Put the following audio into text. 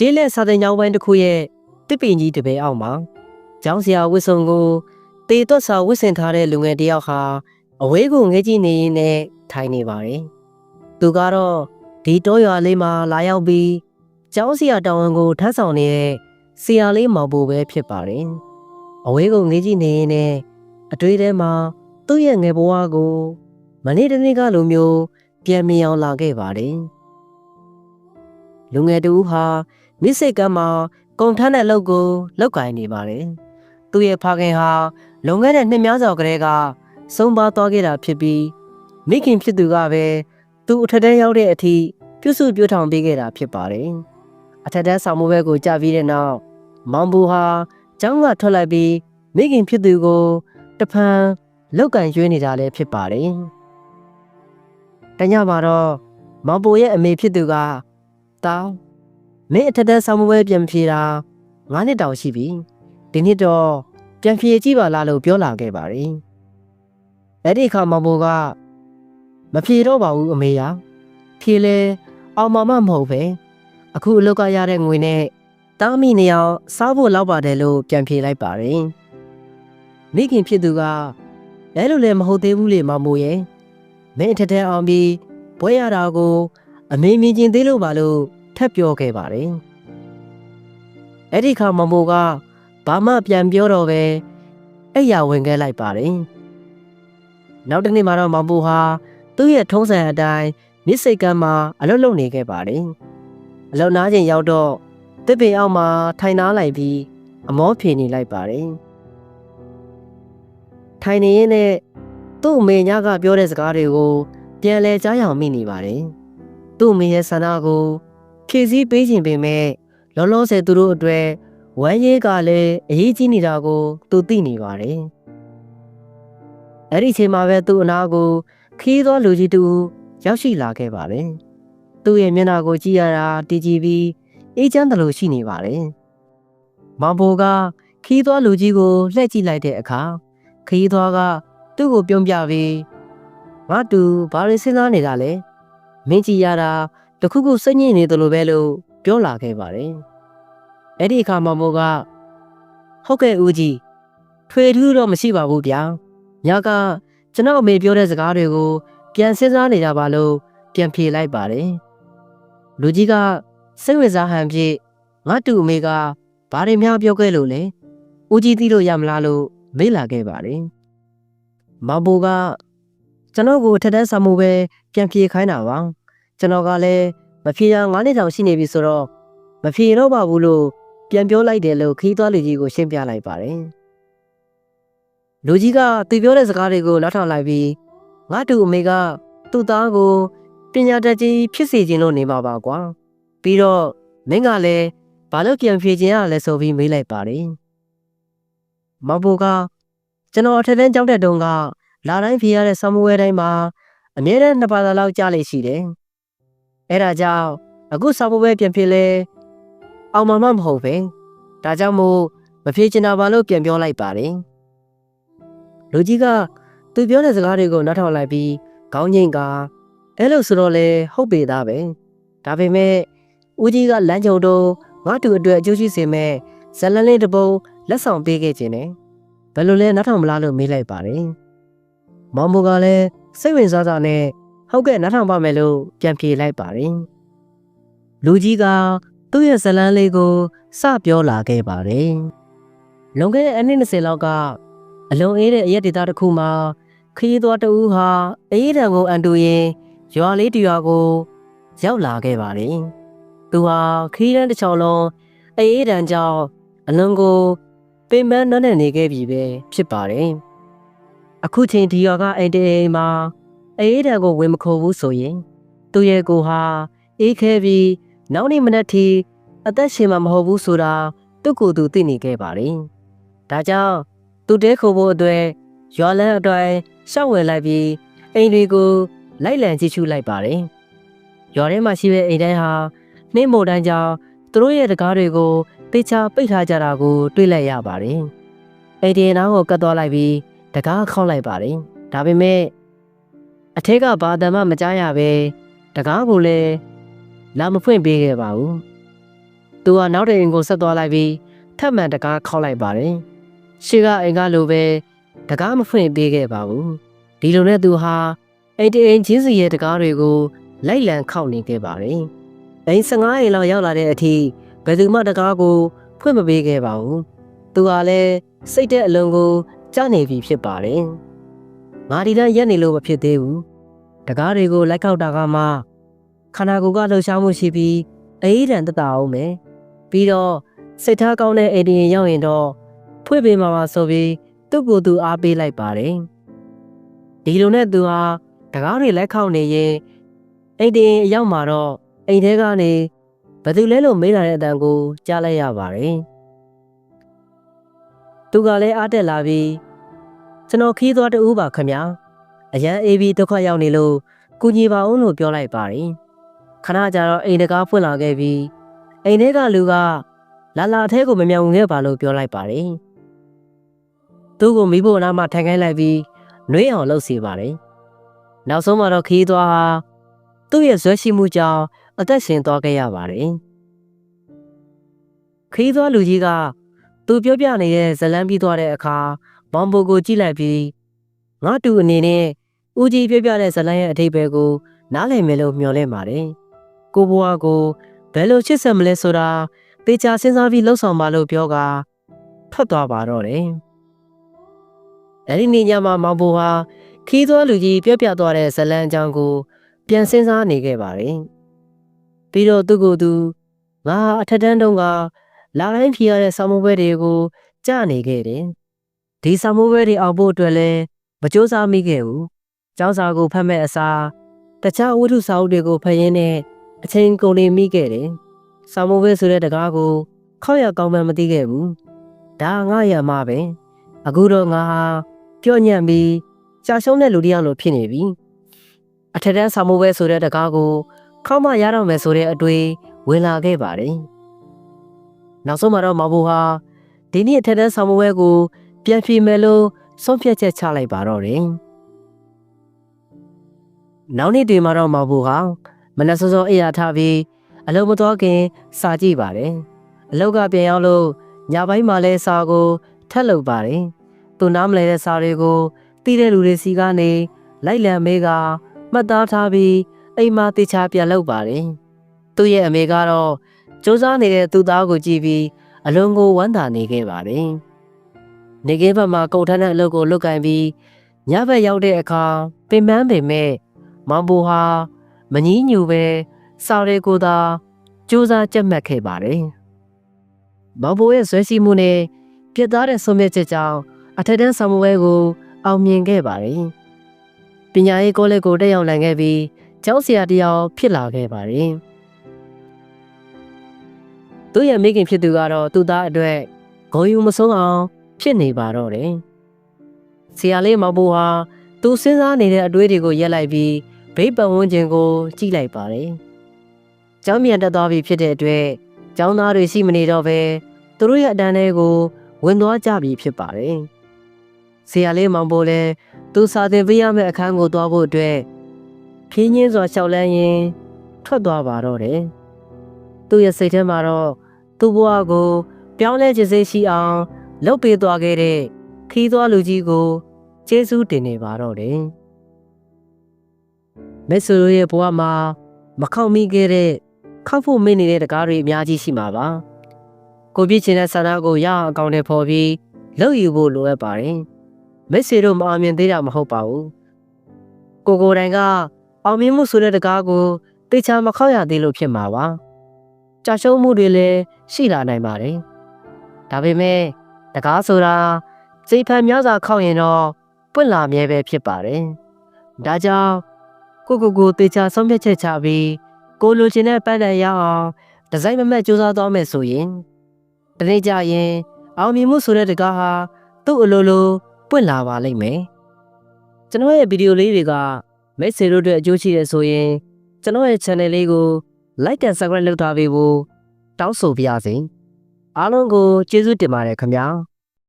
ကျေးလက်စာတင်ကျောင်းပိုင်းတစ်ခုရဲ့တစ်ပင်ကြီးတစ်ပင်အောက်မှာကျောင်းဆရာဝစ်စုံကိုတေသွတ်စာဝစ်ဆင်ထားတဲ့လူငယ်တစ်ယောက်ဟာအဝေးကိုငဲကြည့်နေရင်းနဲ့ထိုင်နေပါတယ်။သူကတော့ဒီတောရွာလေးမှာလာရောက်ပြီးကျောင်းဆရာတောင်ဝန်ကိုထမ်းဆောင်နေတဲ့ဆရာလေးမောင်ပိုပဲဖြစ်ပါတယ်။အဝေးကိုငဲကြည့်နေရင်းနဲ့အတွေ့အထဲမှာသူ့ရဲ့ငယ်ဘဝကိုမနေ့တနေ့ကလိုမျိုးပြန်မြင်အောင်လာခဲ့ပါတယ်။လူငယ်တူဟာ မိစိတ်ကမ်းမှာကုံထမ်းတဲ့အလုပ်ကိုလုပ်ကိုင်နေပါတယ်။သူ့ရဲ့ဖခင်ဟာလွန်ခဲ့တဲ့နှစ်များစွာကတည်းကဆုံးပါသွားခဲ့တာဖြစ်ပြီးမိခင်ဖြစ်သူကပဲသူအထက်တန်းရောက်တဲ့အထိပြုစုပြောထောင်ပေးခဲ့တာဖြစ်ပါတယ်။အထက်တန်းဆောင်မှုဘက်ကိုကြာပြီးတဲ့နောက်မောင်ဘူဟာကျောင်းကထွက်လိုက်ပြီးမိခင်ဖြစ်သူကိုတဖန်လောက်ကန်ရွေးနေတာလည်းဖြစ်ပါတယ်။တညမှာတော့မောင်ဘူရဲ့အမေဖြစ်သူကတောင်း မင်းအထက်တန်းဆောင်မှုပဲပြန်မဖြေတာငါးနှစ်တောင်ရှိပြီဒီနှစ်တော့ပြန်ဖြေကြည့်ပါလားလို့ပြောလာခဲ့ပါတယ်အဲ့ဒီအခါမောင်ဘိုကမဖြေတော့ပါဘူးအမေယာဖြေလဲအောင်မမမဟုတ်ပဲအခုအလုတ်ကရတဲ့ငွေနဲ့တားမိနေအောင်စားဖို့လောက်ပါတယ်လို့ပြန်ဖြေလိုက်ပါတယ်မိခင်ဖြစ်သူကအဲလိုလည်းမဟုတ်သေးဘူးလေမောင်ဘိုရဲ့မင်းအထက်တန်းအောင်ပြီးဘွဲရတာကို အမေမြင်ကျင်သေးလို့ပါလို့ ထပ်ပြောခဲ့ပါတယ်။အဲ့ဒီခါမမိုကဘာမှပြန်ပြောတော့ပဲအဲ့ရဝင်ခဲ့လိုက်ပါတယ်။နောက်တစ်နေ့မှာတော့မမိုဟာသူ့ရဲ့ထုံးစံအတိုင်းမြစ်စိတ်ကမ်းမှာအလုပ်လုပ်နေခဲ့ပါတယ်။အလုပ်နားချိန်ရောက်တော့တစ်ပင်အောက်မှာထိုင်နားလိုက်ပြီးအမောဖြေနေလိုက်ပါတယ်။ထိုင်နေရင်နဲ့သူ့အမေညကပြောတဲ့စကားတွေကိုပြန်လဲကြားရောင်မိနေပါတယ်။သူ့အမေရဲ့ဆန္ဒကို ဖြည့်ဆည်းပေးခြင်းပင်မဲ့လောလောဆယ်သူတို့အတွက်ဝမ်းရေးကလည်းအရေးကြီးနေတာကိုသူသိနေပါတယ်။အဲ့ဒီချိန်မှာပဲသူ့အနာကိုခီးသောလူကြီးတူရောက်ရှိလာခဲ့ပါတယ်။သူ့ရဲ့မျက်နှာကိုကြည့်ရတာတည်ကြည်ပြီးအေးချမ်းတယ်လို့ရှိနေပါတယ်။မောင်ဘိုကခီးသောလူကြီးကိုလှည့်ကြည့်လိုက်တဲ့အခါခီးသောကသူ့ကိုပြုံးပြပြီးငါတူဘာလို့စဉ်းစားနေတာလဲမင်းကြည့်ရတာ တခုခုစိတ်ညစ်နေတယ်လို့ပဲလို့ပြောလာခဲ့ပါတယ်။အဲ့ဒီအခါမမိုးကဟုတ်ကဲ့ဦးကြီးထွေထူးတော့မရှိပါဘူးဗျာ။ညကကျွန်တော်အမေပြောတဲ့စကားတွေကိုပြန်စဉ်းစားနေကြပါလို့ပြန်ဖြေလိုက်ပါတယ်။လူကြီးကစိတ်ဝင်စားဟန်ဖြင့်ငါတူအမေကဘာတွေများပြောခဲ့လို့လဲ။ဦးကြီးသိလို့ရမလားလို့မေးလာခဲ့ပါတယ်။မမိုးကကျွန်တော်ကိုထက်တန်းဆာမှုပဲပြန်ဖြေခိုင်းတာပါ။ ကျွန်တော်ကလည်းမဖြေရ9နှစ်တောင်ရှိနေပြီဆိုတော့မဖြေတော့ပါဘူးလို့ပြန်ပြောလိုက်တယ်လို့ခီးသွားလူကြီးကိုရှင်းပြလိုက်ပါတယ်။လူကြီးကသူပြောတဲ့စကားတွေကိုနားထောင်လိုက်ပြီးငါတူအမေကသူ့သားကိုပညာတတ်ကြီးဖြစ်စေခြင်းလို့နေမှာပါကွာ။ပြီးတော့မင်းကလည်းဘာလို့ပြန်ဖြေခြင်းရလဲဆိုပြီးမေးလိုက်ပါတယ်။မဘောကကျွန်တော်အထက်တန်းကျောင်းတက်တုန်းကလာတိုင်းဖြေရတဲ့ဆမ်မွေးတိုင်းမှာအမြဲတမ်းနှစ်ပါးသာလောက်ကြားလေရှိတယ်။ အဲဒါကြောင့်အခုစာပွဲပြန်ဖြစ်လဲအောင်မမမဟုတ်ပဲ။ဒါကြောင့်မို့မဖြေချင်တာပါလို့ပြန်ပြောလိုက်ပါတယ်။လူကြီးကသူပြောတဲ့စကားတွေကိုနားထောင်လိုက်ပြီးခေါင်းငိမ့်ကအဲလိုဆိုတော့လေဟုတ်ပေသားပဲ။ဒါပေမဲ့ဦးကြီးကလမ်းကြုံတော့ငါတူအတွက်အကျိုးရှိစေမဲ့ဇလန်လေးတစ်ပုံလက်ဆောင်ပေးခဲ့ခြင်းနဲ့ဘယ်လိုလဲနားထောင်မလားလို့မေးလိုက်ပါတယ်။မောင်မိုကလည်းစိတ်ဝင်စားစားနဲ့ ဟုတ်ကဲ့နားထောင်ပါမယ်လို့ပြန်ပြေလိုက်ပါတယ်။လူကြီးကသူ့ရဲ့ဇလန်းလေးကိုစပြောလာခဲ့ပါတယ်။လွန်ခဲ့တဲ့အနှစ်20လောက်ကအလုံအေးတဲ့အရက်ဒေသတစ်ခုမှာခရီးသွားတဦးဟာအေးတံကိုအန်တူရင်ရွာလေးတရွာကို ရောက်လာခဲ့ပါတယ်။သူဟာခရီးတန်းတစ်ချောင်းလုံးအေးတံကြောင့်အလွန်ကိုပင်ပန်းနှံ့နေခဲ့ပြီပဲဖြစ်ပါတယ်။အခုချိန်ဒီရွာကအိမ်တေးမှာ အေးတံကိုဝင်မခိုးဘူးဆိုရင်သူရဲ့ကိုဟာအေးခဲပြီးနောက်နေ့မနက်ထိအသက်ရှင်မှာမဟုတ်ဘူးဆိုတာသူ့ကိုယ်သူသိနေခဲ့ပါတယ်။ဒါကြောင့်သူတဲခိုဖို့အတွက်ရွာလန်းအတွက်ရှောက်ဝယ်လိုက်ပြီးအိမ်တွေကိုလိုက်လံကြည့်ရှုလိုက်ပါတယ်။ရွာထဲမှာရှိတဲ့အိမ်တိုင်းဟာနှင်းမို့တိုင်းကြောင့်သူတို့ရဲ့တကားတွေကိုတေချာပိတ်ထားကြတာကို တွေ့လိုက်ရပါတယ်။အိမ်ဒီနားကိုကတ်သွားလိုက်ပြီးတကားခေါက်လိုက်ပါတယ်။ဒါပေမဲ့ အထက်ကဘာတမ်းမှမကြားရပဲတကားကိုလည်းလာမဖွင့်ပေးခဲ့ပါဘူးသူသူကနောက်တဲ့အိမ်ကိုဆက်သွားလိုက်ပြီးထပ်မံတကားခောက်လိုက်ပါတယ်ရှေ့ကအိမ်ကလိုပဲတကားမဖွင့်ပေးခဲ့ပါဘူးဒီလိုနဲ့သူဟာအိမ်တအိမ်ချင်းစီရဲ့တကားတွေကိုလိုက်လံခောက်နေခဲ့ပါတယ်အိမ်15အိမ်လောက်ရောက်လာတဲ့အထိဘယ်သူမှတကားကိုဖွင့်မပေးခဲ့ပါဘူးသူကလည်းစိတ်တဲ့အလုံးကိုကြားနေပြီဖြစ်ပါတယ်ငါဒီတန်းရက်နေလို့မဖြစ်သေးဘူး တကားတွေကိုလိုက်ခောက်တာကမှခန္ဓာကိုယ်ကလှုပ်ရှားမှုရှိပြီးအေးဒံတတအောင်မယ်ပြီးတော့စိတ်ထားကောင်းတဲ့အိမ်ရင်ရောက်ရင်တော့ဖွင့်ပေးမှာပါဆိုပြီးသူ့ကိုယ်သူအားပေးလိုက်ပါတယ်ဒီလိုနဲ့သူဟာတကားတွေလက်ခောက်နေရင်အိမ်တင်အရောက်မှာတော့အိမ်ထဲကနေဘယ်သူလဲလို့မေးလာတဲ့အတန်ကိုကြားလိုက်ရပါတယ်သူကလည်းအားတက်လာပြီးကျွန်တော်ခီးသွားတူပါခမ အရန်အေးပြီးဒုက္ခရောက်နေလို့ကူညီပါအောင်လို့ပြောလိုက်ပါတယ်ခဏကြာတော့အိမ်တကားဖွင့်လာခဲ့ပြီးအိမ်ထဲကလူကလာလာအထဲကိုမမြောင်ခဲ့ပါလို့ပြောလိုက်ပါတယ်သူ့ကိုမိဖို့အနားမှာထိုင်ခိုင်းလိုက်ပြီးနှွေးအောင်လှုပ်စီပါတယ်နောက်ဆုံးမှာတော့ခီးသွားဟာသူ့ရဲ့ဇွဲရှိမှုကြောင့်အသက်ရှင်သွားခဲ့ရပါတယ်ခီးသွားလူကြီးကသူပြောပြနေတဲ့ဇလန်းပြီးသွားတဲ့အခါမောင်ဘိုကိုကြည့်လိုက်ပြီးငါတူအနေနဲ့ ဦးကြီးပြောပြတဲ့ဇလန်းရဲ့အထိပ္ပယ်ကိုနားလည်မယ်လို့မျှော်လင့်ပါတယ်ကိုဘွားကိုဘယ်လိုချစ်ဆက်မလဲဆိုတာတေချာစဉ်းစားပြီးလှုပ်ဆောင်ပါလို့ပြောကထွက်သွားပါတော့တယ်အဲဒီနေ့ညမှာမောင်ဘိုဟာခီးသွွားလူကြီးပြောပြသွားတဲ့ဇလန်းအကြောင်းကို ပြန်စဉ်းစားနေခဲ့ပါတယ်ပြီးတော့သူ့ကိုယ်သူငါအထက်တန်းတုန်းကလာတိုင်းဖြီရတဲ့ဆောင်းမိုးပွဲတွေကိုကြားနေခဲ့တယ်ဒီဆောင်းမိုးပွဲတွေအောင်ဖို့အတွက်လည်းမကြိုးစားမိခဲ့ဘူး ကျောင်းစာကိုဖတ်မဲ့အစားတခြားဝတ္ထုစာအုပ်တွေကိုဖတ်ရင်းနဲ့အချိန်ကုန်နေမိခဲ့တယ်။ဆောင်းမိုးပဲဆိုတဲ့တကားကိုခောက်ရကောင်းမှမသိခဲ့ဘူး။ဒါငါရမှာပဲ။အခုတော့ငါဟာပြော့ညံ့ပြီးကြာရှုံးတဲ့လူတစ်ယောက်လိုဖြစ်နေပြီ။အထက်တန်းဆောင်းမိုးပဲဆိုတဲ့တကားကိုခောက်မှရတော့မယ်ဆိုတဲ့အတွေ့ဝင်လာခဲ့ပါတယ်။နောက်ဆုံးမှာတော့မဘူဟာဒီနေ့အထက်တန်းဆောင်းမိုးပဲကိုပြန်ပြေမယ်လို့ဆုံးဖြတ်ချက်ချလိုက်ပါတော့တယ်။ နောက်နေ့တွေမှာတော့မောင်ဘူဟာမနက်စောစောအိယာထားပြီးအလုံးမတော်ခင်စာကြည့်ပါတယ်အလောက်ကပြန်ရောက်လို့ညပိုင်းမှာလဲစာကိုထက်လုပ်ပါတယ်သူနားမလဲတဲ့စာတွေကိုတီးတဲ့လူတွေစီကနေလိုက်လံမေးကမှတ်သားထားပြီးအိမ်မှာတေချာပြန်လုပ်ပါတယ်သူ့ရဲ့အမေကတော့စူးစမ်းနေတဲ့သူ့သားကိုကြည့်ပြီးအလုံးကိုဝမ်းသာနေခဲ့ပါတယ်နေကင်းဘက်မှာကုတ်ထမ်းတဲ့အလုပ်ကိုလုပ်ကင်ပြီးညဘက်ရောက်တဲ့အခါပင်ပန်းပင်မဲ့ မောင်ဘူဟာမငီးညူပဲစာတွေကိုသာစူးစမ်းကြက်မှတ်ခဲ့ပါတယ်။မောင်ဘူရဲ့ဇွဲစီမှုနဲ့ပြတ်သားတဲ့ဆုံးဖြတ်ချက်ကြောင့်အထက်တန်းဆမ်မွဲကို အောင်မြင်ခဲ့ပါတယ်။ပညာရေးကောလိပ်ကိုတက်ရောက်နိုင်ခဲ့ပြီးကျောင်းဆရာတယောက်ဖြစ်လာခဲ့ပါတယ်။သူ့ရဲ့မိခင်ဖြစ်သူကတော့သူ့သားအတွက်ဂုံယူမဆုံးအောင်ဖြစ်နေပါတော့တယ်။ဆရာလေးမောင်ဘူဟာသူစဉ်းစားနေတဲ့အတွေးတွေကိုရက်လိုက်ပြီး ဘေးပတ်ဝန်းကျင်ကိုကြည့်လိုက်ပါတယ်။ကျောင်းမြန်တက်သွားပြီဖြစ်တဲ့အတွက်ကျောင်းသားတွေရှိမနေတော့ဘဲသူတို့ရဲ့အတန်းတွေကိုဝင်သွားကြပြီဖြစ်ပါတယ်။ဆရာလေးမောင်ပိုလည်းသူစာသင်ပေးရမယ့်အခန်းကိုသွားဖို့အတွက်ဖြင်းချင်းစွာရှောက်လန်းရင်းထွက်သွားပါတော့တယ်။သူ့ရဲ့စိတ်ထဲမှာတော့သူ့ဘဝကိုပြောင်းလဲခြင်းစိတ်ရှိအောင်လှုပ်ပေးသွားခဲ့တဲ့ခီးသွားလူကြီးကိုကျေးဇူးတင်နေပါတော့တယ်။ မက်ဆိုလိုရဲ့ဘဝမှာမခောက်မိခဲ့တဲ့ခောက်ဖို့မင်းနေတဲ့တကားတွေအများကြီးရှိမှာပါကိုပြည့်ချင်တဲ့ဆန္ဒကိုရအောင်အကောင့်ထဲပေါ်ပြီးလုပ်ယူဖို့လိုအပ်ပါတယ်မက်ဆေတို့မအောင်မြင်သေးတာမဟုတ်ပါဘူးကိုကိုတိုင်ကအောင်မြင်မှုဆိုတဲ့တကားကိုတေချာမခောက်ရသေးလို့ဖြစ်မှာပါကြာရှုံးမှုတွေလည်းရှိလာနိုင်ပါတယ်ဒါပေမဲ့တကားဆိုတာစိတ်ဖန်များစွာခောက်ရင်တော့ပွင့်လာမြဲပဲဖြစ်ပါတယ်ဒါကြောင့် ကိုကိုကိုတေချာဆုံးဖြတ်ချက်ချပြီးကိုလိုချင်တဲ့ပန်းတန်ရအောင်ဒီဇိုင်းမမတ်စူးစမ်းသွားမယ်ဆိုရင်တနေ့ကျရင်အောင်မြင်မှုဆိုတဲ့တကားဟာသူ့အလိုလိုပွင့်လာပါလိမ့်မယ်ကျွန်တော်ရဲ့ဗီဒီယိုလေးတွေကမိတ်ဆွေတို့အတွက်အကျိုးရှိတယ်ဆိုရင်ကျွန်တော်ရဲ့ channel လေးကို like and subscribe လုပ်ထားပေးဖို့တောင်းဆိုပါရစေအားလုံးကိုကျေးဇူးတင်ပါတယ်ခင်ဗျာ